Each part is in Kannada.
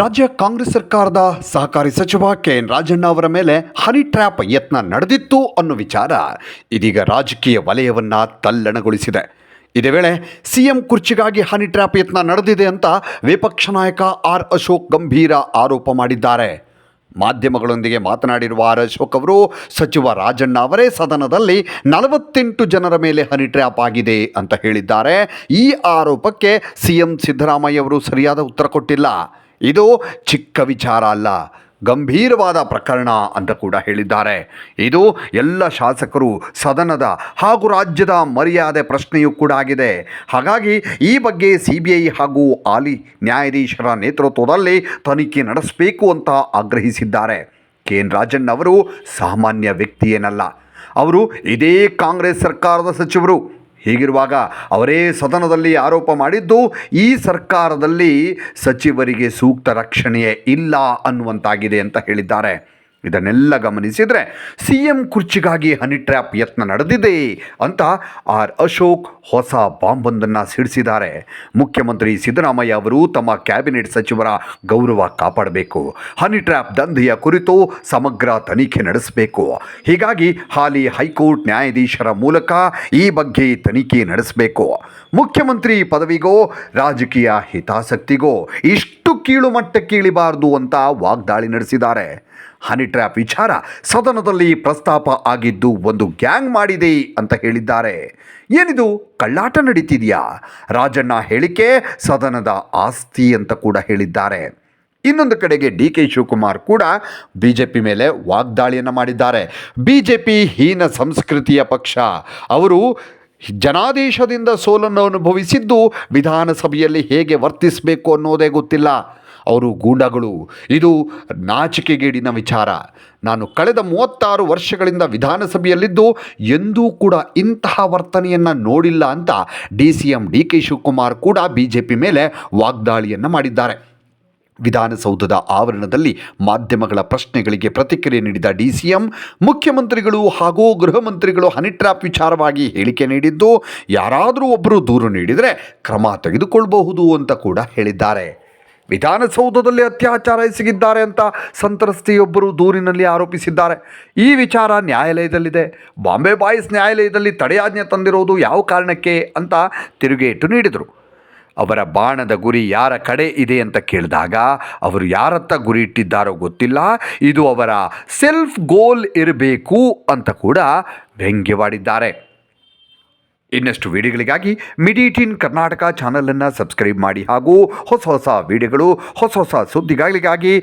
ರಾಜ್ಯ ಕಾಂಗ್ರೆಸ್ ಸರ್ಕಾರದ ಸಹಕಾರಿ ಸಚಿವ ಕೆ ಎನ್ ರಾಜಣ್ಣ ಅವರ ಮೇಲೆ ಹನಿ ಟ್ರ್ಯಾಪ್ ಯತ್ನ ನಡೆದಿತ್ತು ಅನ್ನೋ ವಿಚಾರ ಇದೀಗ ರಾಜಕೀಯ ವಲಯವನ್ನ ತಲ್ಲಣಗೊಳಿಸಿದೆ. ಇದೇ ವೇಳೆ ಸಿಎಂ ಕುರ್ಚಿಗಾಗಿ ಹನಿ ಟ್ರ್ಯಾಪ್ ಯತ್ನ ನಡೆದಿದೆ ಅಂತ ವಿಪಕ್ಷ ನಾಯಕ ಆರ್ ಅಶೋಕ್ ಗಂಭೀರ ಆರೋಪ ಮಾಡಿದ್ದಾರೆ. ಮಾಧ್ಯಮಗಳೊಂದಿಗೆ ಮಾತನಾಡಿರುವ ಆರ್ ಅಶೋಕ್ ಅವರು, ಸಚಿವ ರಾಜಣ್ಣ ಅವರೇ ಸದನದಲ್ಲಿ ನಲವತ್ತೆಂಟು ಜನರ ಮೇಲೆ ಹನಿ ಟ್ರ್ಯಾಪ್ ಆಗಿದೆ ಅಂತ ಹೇಳಿದ್ದಾರೆ. ಈ ಆರೋಪಕ್ಕೆ ಸಿಎಂ ಸಿದ್ದರಾಮಯ್ಯ ಅವರು ಸರಿಯಾದ ಉತ್ತರ ಕೊಟ್ಟಿಲ್ಲ. ಇದು ಚಿಕ್ಕ ವಿಚಾರ ಅಲ್ಲ, ಗಂಭೀರವಾದ ಪ್ರಕರಣ ಅಂತ ಕೂಡ ಹೇಳಿದ್ದಾರೆ. ಇದು ಎಲ್ಲ ಶಾಸಕರು, ಸದನದ ಹಾಗೂ ರಾಜ್ಯದ ಮರ್ಯಾದೆ ಪ್ರಶ್ನೆಯೂ ಕೂಡ ಆಗಿದೆ. ಹಾಗಾಗಿ ಈ ಬಗ್ಗೆ ಸಿ ಬಿ ಐ ಹಾಗೂ ಆಲಿ ನ್ಯಾಯಾಧೀಶರ ನೇತೃತ್ವದಲ್ಲಿ ತನಿಖೆ ನಡೆಸಬೇಕು ಅಂತ ಆಗ್ರಹಿಸಿದ್ದಾರೆ. ಕೆ ಎನ್ ರಾಜಣ್ಣ ಅವರು ಸಾಮಾನ್ಯ ವ್ಯಕ್ತಿಯೇನಲ್ಲ ಅವರು ಇದೇ ಕಾಂಗ್ರೆಸ್ ಸರ್ಕಾರದ ಸಚಿವರು. ಹೀಗಿರುವಾಗ ಅವರೇ ಸದನದಲ್ಲಿ ಆರೋಪ ಮಾಡಿದ್ದು ಈ ಸರ್ಕಾರದಲ್ಲಿ ಸಚಿವರಿಗೆ ಸೂಕ್ತ ರಕ್ಷಣೆಯೇ ಇಲ್ಲ ಅನ್ನುವಂತಾಗಿದೆ ಅಂತ ಹೇಳಿದ್ದಾರೆ. ಇದನ್ನೆಲ್ಲ ಗಮನಿಸಿದರೆ ಸಿ ಎಂ ಕುರ್ಚಿಗಾಗಿ ಹನಿ ಟ್ರ್ಯಾಪ್ ಯತ್ನ ನಡೆದಿದೆ ಅಂತ ಆರ್ ಅಶೋಕ್ ಹೊಸ ಬಾಂಬೊಂದನ್ನು ಸಿಡಿಸಿದ್ದಾರೆ. ಮುಖ್ಯಮಂತ್ರಿ ಸಿದ್ದರಾಮಯ್ಯ ಅವರು ತಮ್ಮ ಕ್ಯಾಬಿನೆಟ್ ಸಚಿವರ ಗೌರವ ಕಾಪಾಡಬೇಕು. ಹನಿ ಟ್ರ್ಯಾಪ್ ದಂಧೆಯ ಕುರಿತು ಸಮಗ್ರ ತನಿಖೆ ನಡೆಸಬೇಕು. ಹೀಗಾಗಿ ಹಾಲಿ ಹೈಕೋರ್ಟ್ ನ್ಯಾಯಾಧೀಶರ ಮೂಲಕ ಈ ಬಗ್ಗೆ ತನಿಖೆ ನಡೆಸಬೇಕು. ಮುಖ್ಯಮಂತ್ರಿ ಪದವಿಗೋ, ರಾಜಕೀಯ ಹಿತಾಸಕ್ತಿಗೋ, ಇಷ್ಟು ಕೀಳು ಮಟ್ಟಕ್ಕೆ ಇಳಿಬಾರದು ಅಂತ ವಾಗ್ದಾಳಿ ನಡೆಸಿದ್ದಾರೆ. ಹನಿ ಟ್ರ್ಯಾಪ್ ವಿಚಾರ ಸದನದಲ್ಲಿ ಪ್ರಸ್ತಾಪ ಆಗಿದ್ದು ಒಂದು ಗ್ಯಾಂಗ್ ಮಾಡಿದೆ ಅಂತ ಹೇಳಿದ್ದಾರೆ. ಏನಿದು? ಕಳ್ಳಾಟ ನಡೀತಿದೆಯಾ? ರಾಜಣ್ಣ ಹೇಳಿಕೆ ಸದನದ ಆಸ್ತಿ ಅಂತ ಕೂಡ ಹೇಳಿದ್ದಾರೆ. ಇನ್ನೊಂದು ಕಡೆಗೆ ಡಿ ಕೆ ಶಿವಕುಮಾರ್ ಕೂಡ ಬಿ ಜೆ ಪಿ ಮೇಲೆ ವಾಗ್ದಾಳಿಯನ್ನು ಮಾಡಿದ್ದಾರೆ. ಬಿ ಜೆ ಪಿ ಹೀನ ಸಂಸ್ಕೃತಿಯ ಪಕ್ಷ. ಅವರು ಜನಾದೇಶದಿಂದ ಸೋಲನ್ನು ಅನುಭವಿಸಿದ್ದು ವಿಧಾನಸಭೆಯಲ್ಲಿ ಹೇಗೆ ವರ್ತಿಸಬೇಕು ಅನ್ನೋದೇ ಗೊತ್ತಿಲ್ಲ. ಅವರು ಗೂಂಡಗಳು. ಇದು ನಾಚಿಕೆಗೇಡಿನ ವಿಚಾರ. ನಾನು ಕಳೆದ ಮೂವತ್ತಾರು ವರ್ಷಗಳಿಂದ ವಿಧಾನಸಭೆಯಲ್ಲಿದ್ದು ಎಂದೂ ಕೂಡ ಇಂತಹ ವರ್ತನೆಯನ್ನು ನೋಡಿಲ್ಲ ಅಂತ D C M D K Shivakumar ಕೂಡ ಬಿ ಜೆ ಪಿ ಮೇಲೆ ವಾಗ್ದಾಳಿಯನ್ನು ಮಾಡಿದ್ದಾರೆ. ವಿಧಾನಸೌಧದ ಆವರಣದಲ್ಲಿ ಮಾಧ್ಯಮಗಳ ಪ್ರಶ್ನೆಗಳಿಗೆ ಪ್ರತಿಕ್ರಿಯೆ ನೀಡಿದ ಡಿ ಸಿ ಎಂ ಮುಖ್ಯಮಂತ್ರಿಗಳು ಹಾಗೂ ಗೃಹ ಮಂತ್ರಿಗಳು ಹನಿಟ್ರಾಪ್ ವಿಚಾರವಾಗಿ ಹೇಳಿಕೆ ನೀಡಿದ್ದು, ಯಾರಾದರೂ ಒಬ್ಬರು ದೂರು ನೀಡಿದರೆ ಕ್ರಮ ತೆಗೆದುಕೊಳ್ಳಬಹುದು ಅಂತ ಕೂಡ ಹೇಳಿದ್ದಾರೆ. ವಿಧಾನಸೌಧದಲ್ಲಿ ಅತ್ಯಾಚಾರ ಎಸಗಿದ್ದಾರೆ ಅಂತ ಸಂತ್ರಸ್ತೆಯೊಬ್ಬರು ದೂರಿನಲ್ಲಿ ಆರೋಪಿಸಿದ್ದಾರೆ. ಈ ವಿಚಾರ ನ್ಯಾಯಾಲಯದಲ್ಲಿದೆ. ಬಾಂಬೆ ಬಾಯ್ಸ್ ನ್ಯಾಯಾಲಯದಲ್ಲಿ ತಡೆಯಾಜ್ಞೆ ತಂದಿರೋದು ಯಾವ ಕಾರಣಕ್ಕೆ ಅಂತ ತಿರುಗೇಟು ನೀಡಿದರು. ಅವರ ಬಾಣದ ಗುರಿ ಯಾರ ಕಡೆ ಇದೆ ಅಂತ ಕೇಳಿದಾಗ, ಅವರು ಯಾರತ್ತ ಗುರಿ ಇಟ್ಟಿದ್ದಾರೋ ಗೊತ್ತಿಲ್ಲ, ಇದು ಅವರ ಸೆಲ್ಫ್ ಗೋಲ್ ಇರಬೇಕು ಅಂತ ಕೂಡ ವ್ಯಂಗ್ಯವಾಡಿದ್ದಾರೆ. ಇನ್ನಷ್ಟು ವಿಡಿಯೋಗಳಿಗಾಗಿ ಮಿಡಿಟಿನ್ ಕರ್ನಾಟಕ ಚಾನಲನ್ನು ಸಬ್ಸ್ಕ್ರೈಬ್ ಮಾಡಿ ಹಾಗೂ ಹೊಸ ಹೊಸ ವಿಡಿಯೋಗಳು, ಹೊಸ ಹೊಸ ಸುದ್ದಿಗಳಿಗಾಗಿ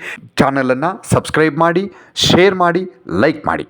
ಚಾನಲನ್ನು ಸಬ್ಸ್ಕ್ರೈಬ್ ಮಾಡಿ, ಶೇರ್ ಮಾಡಿ, ಲೈಕ್ ಮಾಡಿ.